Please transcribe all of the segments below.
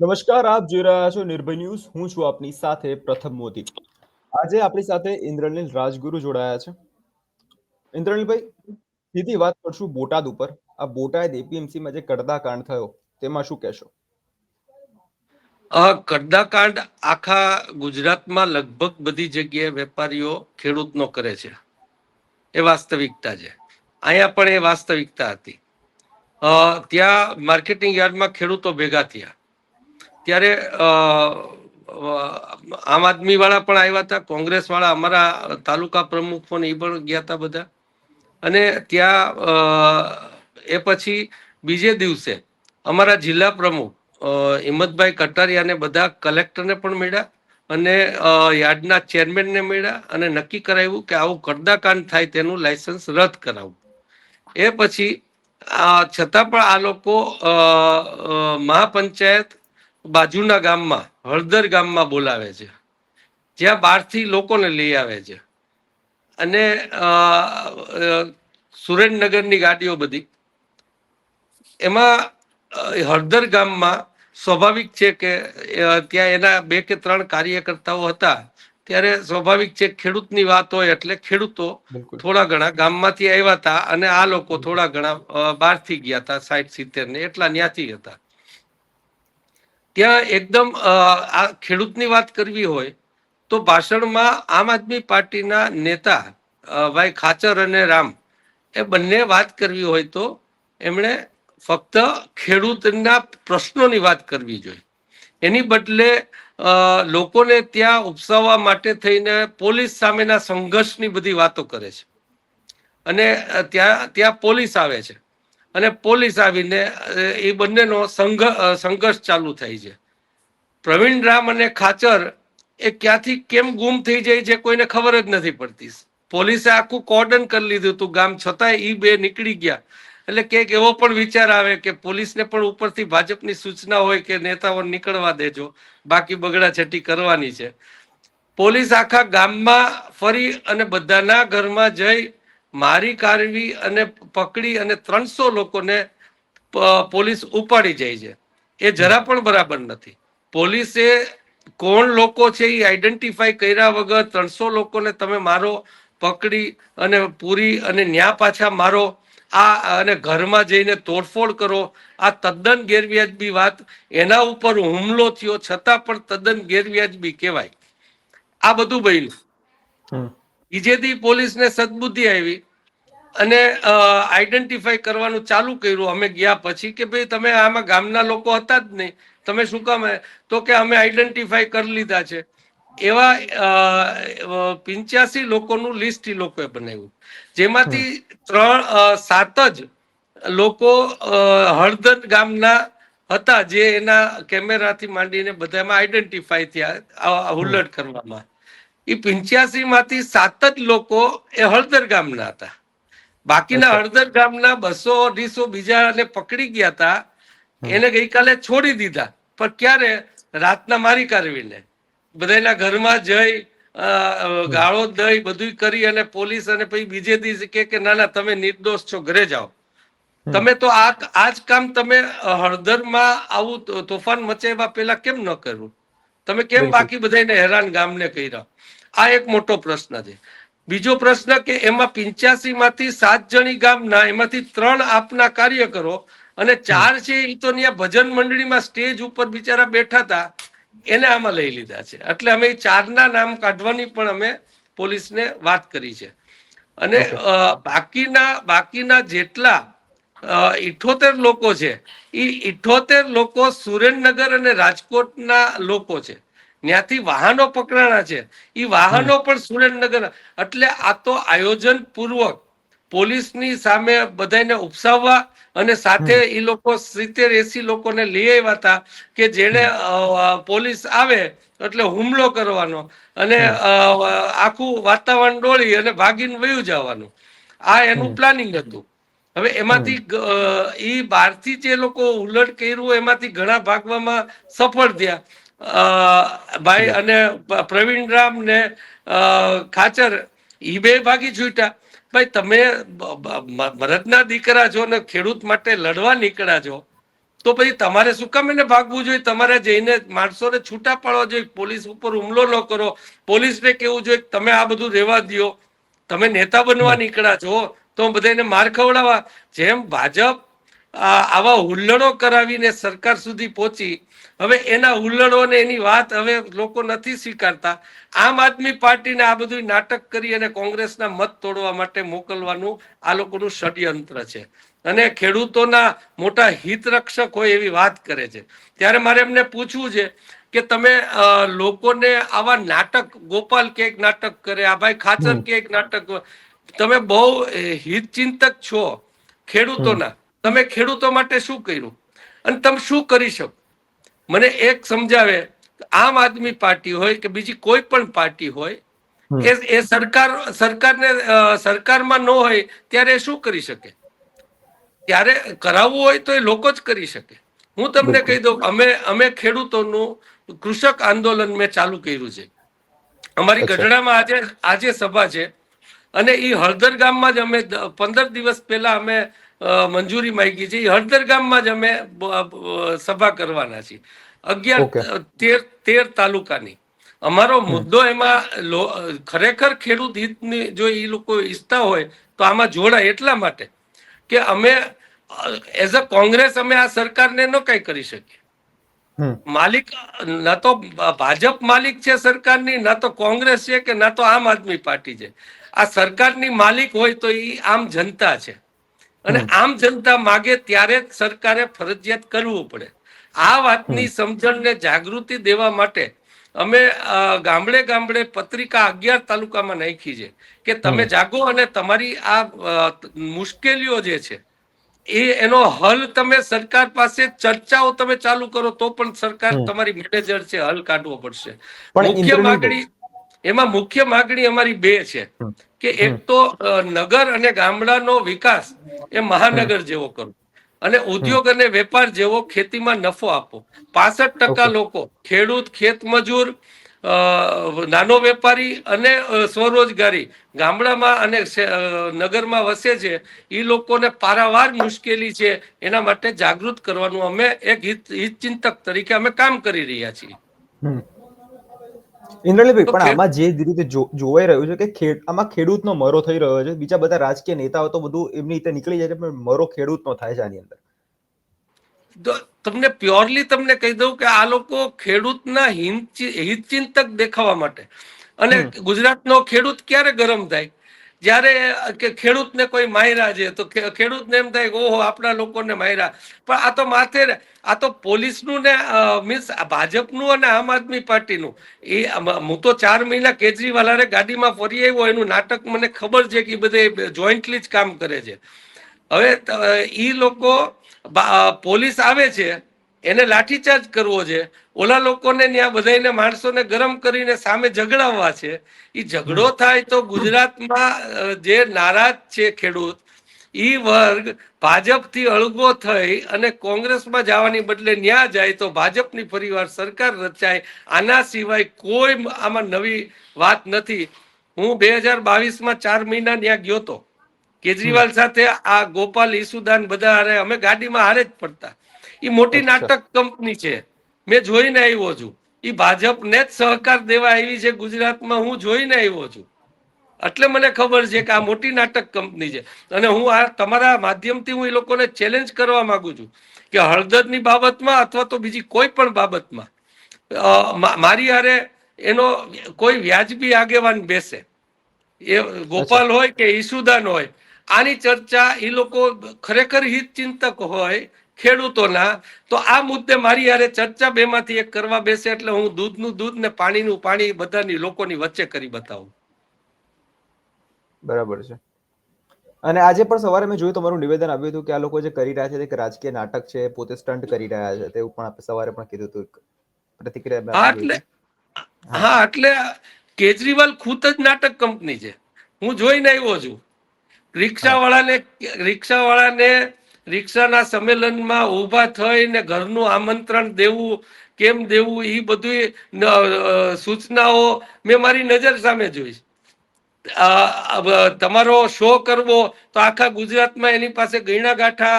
નમસ્કાર, આપ જોઈ રહ્યા છો નિર્ભય ન્યૂઝ. હું છું આપની સાથે પ્રથમ મોદી. આજે આપણી સાથે ઇન્દ્રનીલ રાજગુરુ જોડાયા છે. ઇન્દ્રનીલભાઈ, સીધી વાત કરશું બોટાદ ઉપર. આ બોટાદ એપીએમસીમાં જે કડદા કાંડ થયો, તેમાં શું કહેશો? કડદાકાંડ આખા ગુજરાતમાં લગભગ બધી જગ્યાએ વેપારીઓ ખેડૂતનો કરે છે. એ વાસ્તવિકતા છે. અહીંયા પણ એ વાસ્તવિકતા હતી. ત્યાં માર્કેટિંગ યાર્ડમાં ખેડૂતો ભેગા થયા. ત્યારે આમ આદમી વાળા પણ આવ્યા હતા કોંગ્રેસ વાળા અમારા તાલુકા પ્રમુખ પણ એ પણ ગયા હતા બધા. અને ત્યાં એ પછી બીજે દિવસે અમારા જિલ્લા પ્રમુખ હિંમતભાઈ કટારિયાને બધા કલેક્ટરને પણ મળ્યા અને યાર્ડના ચેરમેનને મળ્યા અને નક્કી કરાવ્યું કે આવું કડદાકાંડ થાય તેનું લાયસન્સ રદ કરાવવું એ પછી છતાં પણ આ લોકો મહાપંચાયત બાજુના ગામમાં હળદર ગામમાં બોલાવે છે. જ્યાં બહારથી લોકોને લઈ આવે છે. અને સુરેન્દ્રનગરની ગાડીઓ બધી. એમાં હળદર ગામમાં સ્વાભાવિક છે કે ત્યાં એના બે કે ત્રણ કાર્યકર્તાઓ હતા. ત્યારે સ્વાભાવિક છે ખેડૂતની વાત હોય એટલે ખેડૂતો થોડા ઘણા ગામમાંથી આવ્યા હતા અને આ લોકો થોડા ઘણા બહારથી ગયા હતા સાઠ સિત્તેર ને એટલા ન્યાથી હતા. ત્યાં એકદમ આ ખેડૂતની વાત કરવી હોય, તો ભાષણમાં આમ આદમી પાર્ટીના નેતા ભાઈ ખાચર અને રામ, એ બંને વાત કરવી હોય તો એમણે ફક્ત ખેડૂતના પ્રશ્નોની વાત કરવી જોઈએ. એની બદલે લોકોને ત્યાં ઉપસાવવા માટે થઈને પોલીસ સામેના સંઘર્ષની બધી વાતો કરે છે. અને ત્યાં ત્યાં પોલીસ આવે છે. અને પોલીસ આવીને એ બંનેનો સંઘ સંઘર્ષ ચાલુ થાય છે. પ્રવીણ રામ અને ખાચર એ ક્યાંથી કેમ ગુમ થઈ જાય છે કોઈને ખબર જ નથી પડતી. પોલીસે આખું કોર્ડન કરી લીધું હતું ગામ છતાંય એ બે નીકળી ગયા. એટલે કંઈક એવો પણ વિચાર આવે કે પોલીસને પણ ઉપરથી ભાજપની સૂચના હોય કે નેતાઓ નીકળવા દેજો, બાકી બગડા છટી કરવાની છે. પોલીસ આખા ગામમાં ફરી અને બધાના ઘરમાં જઈ મારી કારવી અને પકડી અને ત્રણસો લોકોને પોલીસ ઉપાડી જાય છે. એ જરા પણ બરાબર નથી. પોલીસે કોણ લોકો છે એ આઈડેન્ટિફાઈ કર્યા વગર ત્રણસો લોકોને તમે મારો પકડી અને પૂરી અને ન્યા પાછા મારો આ અને ઘરમાં જઈને તોડફોડ કરો. આ તદ્દન ગેરવ્યાજબી વાત. એના ઉપર હુમલો થયો. છતાં પણ તદ્દન ગેરવ્યાજબી કહેવાય. આ બધું બન્યું. બીજેથી પોલીસને સદબુદ્ધિ આવી અને આઈડેન્ટિફાઈ કરવાનું ચાલુ કર્યું. અમે ગયા પછી કે ભાઈ તમે આમાં ગામના લોકો હતા જ નહીં. તમે શું કામ તો કે અમે આઈડેન્ટિફાઈ કરી લીધા છે. એવા પિંચ્યાસી લોકોનું લિસ્ટ એ લોકોએ બનાવ્યું. જેમાંથી ત્રણ સાત જ લોકો હળદર ગામના હતા જે એના કેમેરાથી માંડીને બધામાં આઈડેન્ટિફાઈ થયા હુલ્લડ કરવામાં. એ પિંચ્યાસી માંથી સાત જ લોકો એ હળદર ગામના હતા. બાકીના હળદર ગામના બસો અઢીસો બીજાને પકડી ગયા હતા. એને ગઈકાલે છોડી દીધા. પણ ક્યારે? રાતના મારી કાઢવીને બધાના ઘરમાં જઈ ગાળો દઈ બધું કરી અને પોલીસ અને પછી બીજે દિવસે કે કે ના ના તમે નિર્દોષ છો ઘરે જાઓ. તમે તો આ આ જ કામ તમે હળદરમાં આવું તોફાન મચાવ્યા પહેલા કેમ ન કર્યું? તમે કેમ બાકી બધાને હેરાન ગામને કર્યા? આ એક મોટો પ્રશ્ન છે. બીજો પ્રશ્ન કે એમાં પિંચ્યાસી માંથી સાત જણી ગામના એમાંથી ત્રણ આપના કાર્યકરો અને ચાર છે એ તો ત્યાં ભજન મંડળીમાં સ્ટેજ ઉપર બિચારા બેઠા હતા એને આમાં લઈ લીધા છે. એટલે અમે એ ચારના નામ કાઢવાની પણ અમે પોલીસને વાત કરી છે. અને બાકીના બાકીના જેટલા ઇઠોતેર લોકો છે એ ઇઠોતેર લોકો સુરેન્દ્રનગર અને રાજકોટના લોકો છે. ત્યાંથી વાહનો પકડાણા છે. એ વાહનો પણ સુરેન્દ્રનગર એટલે આ તો આયોજન પૂર્વક પોલીસની સામે બધાને ઉપસાવવા અને સાથે એ લોકો સિત્તેર એસી લોકોને લઈ આવ્યા હતા કે જેને પોલીસ આવે એટલે હુમલો કરવાનો અને આખું વાતાવરણ ડોળી અને ભાગીને વયું જવાનું. આ એનું પ્લાનિંગ હતું. હવે એમાંથી એ બહારથી જે લોકો ઉલટ કર્યું એમાંથી ઘણા ભાગવામાં સફળ થયા. ભાઈ અને પ્રવીણ રામ ને ખાચર ઈ બે ભાગી છૂટ્યા ભાઈ તમે મરદના દીકરા છો ને ખેડૂત માટે લડવા નીકળ્યા છો તો પછી તમારે શું કામ એને ભાગવું જોઈએ? તમારે જઈને માણસોને છૂટા પાડવા જોઈએ પોલીસ ઉપર હુમલો ન કરો પોલીસને કેવું જોઈએ કે તમે આ બધું રહેવા દ્યો. તમે નેતા બનવા નીકળ્યા છો તો બધાને માર ખવડાવવા. જેમ ભાજપ આવા હુલ્લડો કરાવીને સરકાર સુધી પહોંચી હવે એના હુલ્લડો ને એની વાત હવે લોકો નથી સ્વીકારતા. આમ આદમી પાર્ટીને આ બધું નાટક કરી અને કોંગ્રેસના મત તોડવા માટે મોકલવાનું આ લોકોનું ષડયંત્ર છે. અને ખેડૂતોના મોટા હિતરક્ષક હોય એવી વાત કરે છે. ત્યારે મારે એમને પૂછવું છે કે તમે લોકોને આવા નાટક ગોપાલ કે એક નાટક કરે આ ભાઈ ખાચર. કે એક નાટક તમે બહુ હિતચિંતક છો ખેડૂતોના. તમે ખેડૂતો માટે શું કર્યું? અને તમે શું કરી શકો? મને એક સમજાવે આમ આદમી પાર્ટી હોય કે બીજી કોઈ પણ પાર્ટી હોય એ એ સરકાર સરકારને સરકારમાં ન હોય ત્યારે શું કરી શકે? ત્યારે કરાવવું હોય તો એ લોકો જ કરી શકે. હું તમને કહી દઉં અમે અમે ખેડૂતોનું કૃષક આંદોલન મેં ચાલુ કર્યું છે. અમારી. ગઢડામાં આજે આજે સભા છે. અને એ હળદર ગામમાં જ અમે પંદર દિવસ પહેલા અમે મંજૂરી માંગી છે. એ હળદર ગામમાં જ અમે સભા કરવાના છીએ. અગિયાર તેર તેર તાલુકાની. અમારો મુદ્દો એમાં ખરેખર ખેડૂત હિતની જો એ લોકો ઈચ્છતા હોય તો આમાં જોડાય એટલા માટે કે અમે એઝ અ કોંગ્રેસ અમે આ સરકારને ન કઈ કરી શકીએ. માલિક ના તો ભાજપ માલિક છે સરકારની ના તો કોંગ્રેસ છે કે ના તો આમ આદમી પાર્ટી છે. આ સરકારની માલિક હોય તો એ આમ જનતા છે. અને આમ જનતા માગે ત્યારે જ સરકારે ફરજિયાત કરવું પડે. આ વાતની સમજણને જાગૃતિ દેવા માટે અમે ગામડે ગામડે પત્રિકા અગિયાર તાલુકામાં નાખી છે કે તમે જાગો અને તમારી આ મુશ્કેલીઓ જે છે એ એનો હલ તમે સરકાર પાસે ચર્ચાઓ તમે ચાલુ કરો તો પણ સરકાર તમારી મેનેજર છે હલ કાઢવો પડશે. મુખ્ય માગણી એમાં મુખ્ય માગણી અમારી બે છે. કે એક તો નગર અને ગામડાનો વિકાસ એ મહાનગર જેવો કરો. અને ઉદ્યોગ અને વેપાર જેવો ખેતીમાં નફો આપો. પાસઠ ટકા લોકો ખેડૂત ખેત મજૂર અ, નાનો વેપારી અને સ્વરોજગારી ગામડામાં અને નગરમાં વસે છે એ લોકોને પારાવાર મુશ્કેલી છે એના માટે જાગૃત કરવાનું અમે એક હિત હિતચિંતક તરીકે અમે કામ કરી રહ્યા છીએ. હમ. પણ આમાં જે રીતે જોવાઈ રહ્યું છે કે આમાં ખેડૂતનો મરો થઈ રહ્યો છે બીજા બધા રાજકીય નેતાઓ તો બધું એમની રીતે નીકળી જાય છે પણ મરો ખેડૂતનો થાય છે આની અંદર તો તમને પ્યોરલી તમને કહી દઉં કે આ લોકો ખેડૂતના હિતચિંતક દેખાવા માટે અને. ગુજરાતનો ખેડૂત ક્યારે ગરમ થાય જ્યારે કે ખેડૂતને કોઈ માયરા છે, તો ખેડૂતને એમ થાય કે, ઓહો, આપણા લોકોને માયરા. પણ આ તો માથે આ તો પોલીસનું ને મીન્સ ભાજપનું અને આમ આદમી પાર્ટીનું. એ હું તો ચાર મહિના કેજરીવાલારે ગાડીમાં ફરી આવ્યો, એનું નાટક મને ખબર છે કે બધે જોઈન્ટલી જ કામ કરે છે. હવે એ લોકો પોલીસ આવે છે એને લાઠીચાર્જ કરવો છે. ઓલા લોકોને ત્યાં બધાને માણસોને ગરમ કરીને સામે ઝઘડાવવા છે. એ ઝઘડો થાય તો ગુજરાતમાં જે નારાજ છે ખેડૂત ઈ વર્ગ ભાજપથી અળગો થઈ અને કોંગ્રેસમાં જવાની બદલે ન્યા જાય તો ભાજપની ફરીવાર સરકાર રચાય. આના સિવાય કોઈ આમાં નવી વાત નથી. હું બે હજાર બાવીસમાં ચાર મહિના ત્યાં ગયો તો. કેજરીવાલ સાથે આ ગોપાલ ઈસુદાન બધા હારે અમે ગાડીમાં હારે જ પડતા. એ મોટી નાટક કંપની છે. મેં જોઈને આવ્યો છું. એ ભાજપને જ સહકાર દેવા આવી છે ગુજરાતમાં હું જોઈને આવ્યો છું. એટલે મને ખબર છે કે આ મોટી નાટક કંપની છે. અને હું આ તમારા માધ્યમથી હું એ લોકોને ચેલેન્જ કરવા માંગુ છું કે હળદરની બાબતમાં અથવા તો બીજી કોઈ પણ બાબતમાં મારી હારે એનો કોઈ વ્યાજબી આગેવાન બેસે. એ ગોપાલ હોય કે ઈસુદાન હોય આની ચર્ચા એ લોકો ખરેખર હિતચિંતક હોય ખેડૂતોના તો આ મુદ્દે મારી યારે ચર્ચા બેમાંથી એક કરવા બેસે એટલે હું દૂધનું દૂધ ને પાણીનું પાણી બધાની લોકોની વચ્ચે કરી બતાવું. બરાબર છે. અને આજે પણ સવારે મેં જોયું તમારું નિવેદન આવ્યું હતું કે આ લોકો જે કરી રહ્યા છે તે રાજકીય નાટક છે પોતે સ્ટન્ટ કરી રહ્યા છે તેવું પણ આપણે સવારે પણ કીધું હતું પ્રતિક્રિયા એટલે હા. એટલે કેજરીવાલ ખુદ જ નાટક કંપની છે. હું જોઈને આવ્યો છું. રિક્ષાવાળાને રિક્ષાવાળાને રિક્ષાના સંમેલનમાં ઊભા થઈને ઘરનું આમંત્રણ દેવું કેમ દેવું એ બધી સૂચનાઓ મેં મારી નજર સામે જોઈ અ, અ, તમારો શો કરવો તો આખા ગુજરાતમાં એની પાસે ગયણા ગાંઠા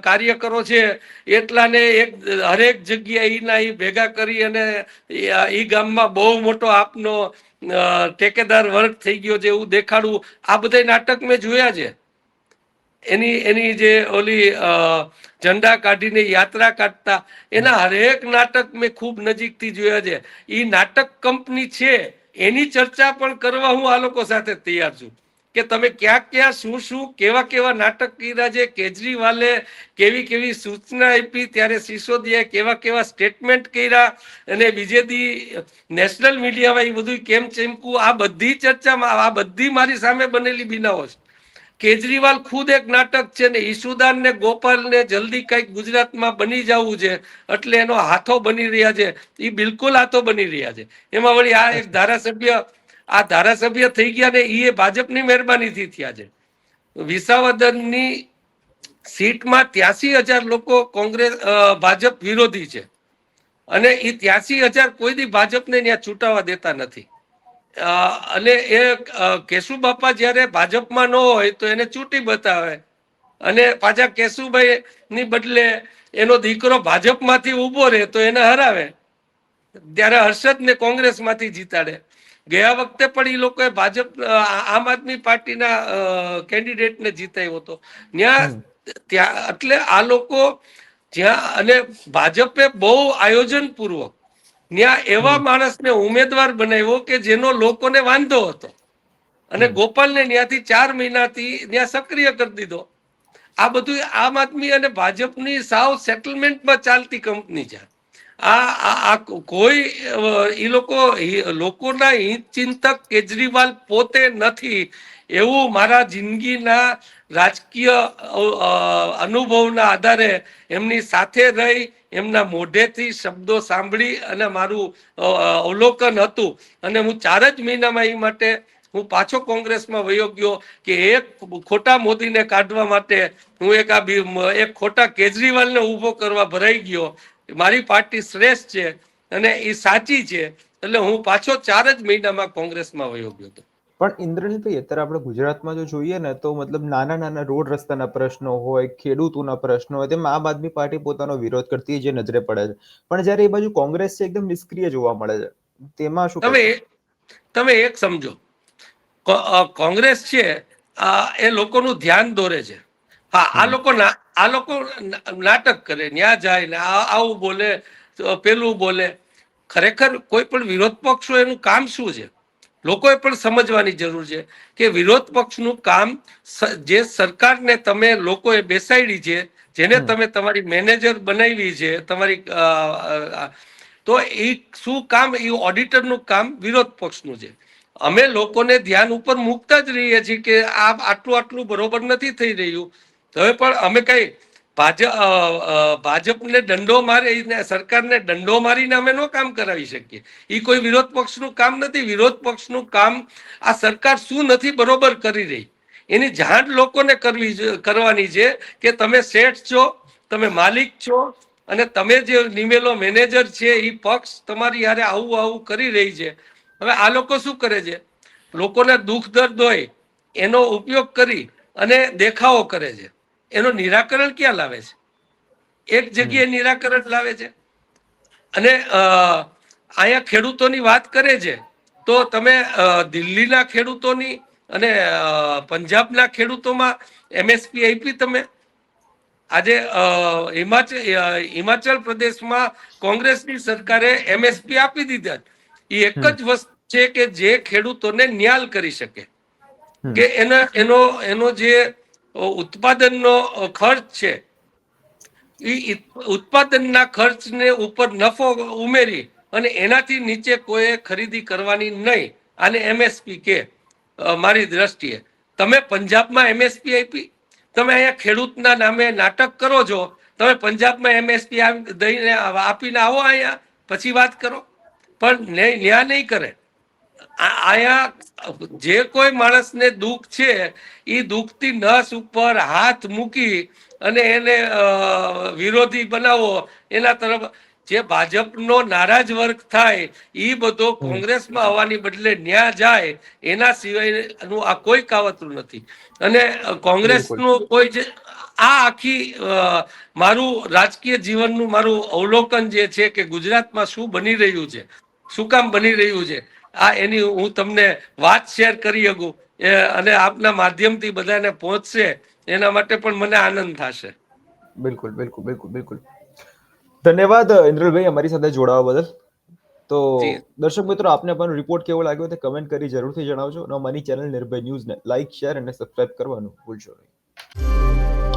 કાર્યકરો છે એટલાને એક હરેક જગ્યાએ એના એ ભેગા કરી અને એ ગામમાં બહુ મોટો આપનો ટેકેદાર વર્ગ થઈ ગયો છે એવું દેખાડવું. આ બધા નાટક મેં જોયા છે. એની એની જે ઓલી ઝંડા કાઢીને યાત્રા કાઢતા, એના હરેક નાટક મેં ખૂબ નજીકથી જોયા છે. એ નાટક કંપની છે. એની ચર્ચા પણ કરવા હું આ લોકો સાથે તૈયાર છું. કે તમે ક્યાં ક્યાં શું શું કેવા કેવા નાટક કર્યા છે, કેજરીવાલે કેવી કેવી સૂચના આપી, ત્યારે સિસોદિયાએ કેવા કેવા સ્ટેટમેન્ટ કર્યા અને બીજે દી નેશનલ મીડિયામાં એ બધું કેમ ચેમકું? આ બધી ચર્ચામાં, આ બધી મારી સામે બનેલી બિનાઓ છે. કેજરીવાલ ખુદ એક નાટક છે ને ઈસુદાન ને ગોપાલ ને જલ્દી કંઈક ગુજરાતમાં બની જવું છે, એટલે એનો હાથો બની રહ્યા છે. એ બિલકુલ હાથો બની રહ્યા છે. એમાં વળી આ એક ધારાસભ્ય આ ધારાસભ્ય થઈ ગયા ને એ ભાજપની મહેરબાનીથી થયા છે. વિસાવદનની સીટમાં ત્યાસી હજાર લોકો કોંગ્રેસ ભાજપ વિરોધી છે. અને એ ત્યાસી હજાર કોઈ દી ભાજપને ત્યાં છૂટાવા દેતા નથી. અને એ કેશુબાપા કેશુ બાપા જ્યારે ભાજપમાં ન હોય તો એને ચૂંટી બતાવે. અને પાછા કેશુભાઈ ની બદલે એનો દીકરો ભાજપમાંથી ઊભો રહે તો એને હરાવે. ત્યારે હર્ષદને કોંગ્રેસમાંથી જીતાડે. ગયા વખતે પણ એ લોકોએ ભાજપ આમ આદમી પાર્ટીના કેન્ડિડેટને જીતાયો હતો. ત્યાં ત્યાં એટલે આ લોકો જ્યાં અને ભાજપે બહુ આયોજન પૂર્વક ત્યાં એવા માણસને ઉમેદવાર બનાવ્યો કે જેનો લોકોને વાંધો હતો. અને ગોપાલને ત્યાંથી ચાર મહિનાથી ત્યાં સક્રિય કરી દીધો. આ બધું આમ આદમી અને ભાજપની સાવ સેટલમેન્ટમાં ચાલતી કંપની છે. આ, આ- કોઈ એ લોકો લોકોના હિત ચિંતક કેજરીવાલ પોતે નથી. એવું મારા જિંદગીના રાજકીય અનુભવના આધારે એમની સાથે રહી, એમના મોઢેથી શબ્દો સાંભળી અને મારું અવલોકન હતું. અને હું ચાર જ મહિનામાં એ માટે હું પાછો કોંગ્રેસમાં વયો ગયો કે એક ખોટા મોદીને કાઢવા માટે હું એક આ એક ખોટા કેજરીવાલને ઊભો કરવા ભરાઈ ગયો. મારી પાર્ટી શ્રેષ્ઠ છે અને એ સાચી છે એટલે હું પાછો ચાર જ મહિનામાં કોંગ્રેસમાં વયો ગયો હતો. પણ ઇન્દ્રનીલભાઈ અત્યારે આપણે ગુજરાતમાં જો જોઈએ ને તો મતલબ નાના નાના રોડ રસ્તાના પ્રશ્નો હોય ખેડૂતોના પ્રશ્નો હોય તેમાં આમ આદમી પાર્ટી પોતાનો વિરોધ કરતી જે નજરે પડે છે. પણ જ્યારે એ બાજુ કોંગ્રેસ છે એકદમ નિષ્ક્રિય જોવા મળે છે. તેમાં શું તમે તમે એક સમજો. કોંગ્રેસ છે આ એ લોકોનું ધ્યાન દોરે છે. હા આ લોકો આ લોકો નાટક કરે ન્યા જાય ને આ- આવું બોલે પેલું બોલે. ખરેખર કોઈ પણ વિરોધ પક્ષ હોય એનું કામ શું છે? લોકોએ પણ સમજવાની જરૂર છે કે વિરોધ પક્ષનું કામ જે સરકારને તમે લોકોએ બેસાડી છે જેને તમે તમારી મેનેજર બનાવી છે તમારી તો એ શું કામ? એ ઓડિટરનું કામ વિરોધ પક્ષનું છે. અમે લોકોને ધ્યાન ઉપર મૂકતા જ રહીએ છીએ કે આ આટલું આટલું બરોબર નથી થઈ રહ્યું. હવે પણ અમે કઈ ભાજપ ભાજપને દંડો મારી સરકારને દંડો મારીને અમે નો કામ કરાવી શકીએ. એ કોઈ વિરોધ પક્ષનું કામ નથી. વિરોધ પક્ષનું કામ આ સરકાર શું નથી બરોબર કરી રહી. એની જાણ લોકોને કરવી કરવાની છે કે તમે શેઠ છો, તમે માલિક છો અને તમે જે નિમેલો મેનેજર છે એ પક્ષ તમારી યારે આવું આવું કરી રહી છે. હવે આ લોકો શું કરે છે? લોકોને દુઃખ દર્દ હોય એનો ઉપયોગ કરી અને દેખાવો કરે છે. એનું નિરાકરણ ક્યાં લાવે છે? એક જગ્યાએ નિરાકરણ લાવે છે. અને અહીંયા ખેડૂતોની વાત કરે છે તો તમે દિલ્હીના ખેડૂતોની અને પંજાબના ખેડૂતોમાં એમએસપી આપી તમે? આજે હિમાચલ હિમાચલ પ્રદેશમાં કોંગ્રેસની સરકારે એમએસપી આપી દીધા એ એક જ વસ્તુ છે કે જે ખેડૂતોને ન્યાલ કરી શકે. કે એના એનો એનો જે ઉત્પાદનનો ખર્ચ છે. એ ઉત્પાદનના ખર્ચને ઉપર નફો ઉમેરી અને એનાથી નીચે કોઈ ખરીદી કરવાની નહીં. આને એમએસપી કે મારી દ્રષ્ટિએ. તમે પંજાબમાં એમએસપી આપી, તમે અહીંયા ખેડૂતના નામે નાટક કરો છો, તમે પંજાબમાં એમએસપી દઈને આપીને આવો અહીંયા, પછી વાત કરો. પણ ન્યા ન્યા નહીં કરે. આયા જે કોઈ માણસને દુઃખ છે એ દુઃખથી નસ ઉપર હાથ મૂકી અને એને વિરોધી બનાવો એના તરફ જે ભાજપનો નારાજ વર્ગ થાય એ બધો કોંગ્રેસમાં આવવાની બદલે ન્યા જાય એના સિવાયનું આ કોઈ કાવતરું નથી. અને કોંગ્રેસનું કોઈ જે આ આખી મારું રાજકીય જીવનનું મારું અવલોકન જે છે કે ગુજરાતમાં શું બની રહ્યું છે શું કામ બની રહ્યું છે આ એની હું તમને વાત શેર કરી શકું. એ અને આપના માધ્યમથી બધાને પહોંચશે એના માટે પણ મને આનંદ થશે. બિલકુલ બિલકુલ બિલકુલ બિલકુલ. ધન્યવાદ ઇન્દ્રભાઈ અમારી સાથે જોડાવા બદલ. તો. દર્શક મિત્રો આપને પણ રિપોર્ટ કેવો લાગ્યો તે કમેન્ટ કરી જરૂરથી જણાવજો. અને અમારી ચેનલ નિર્ભય ન્યૂઝને લાઇક શેર અને સબસ્ક્રાઇબ કરવાનું ભૂલશો નહીં.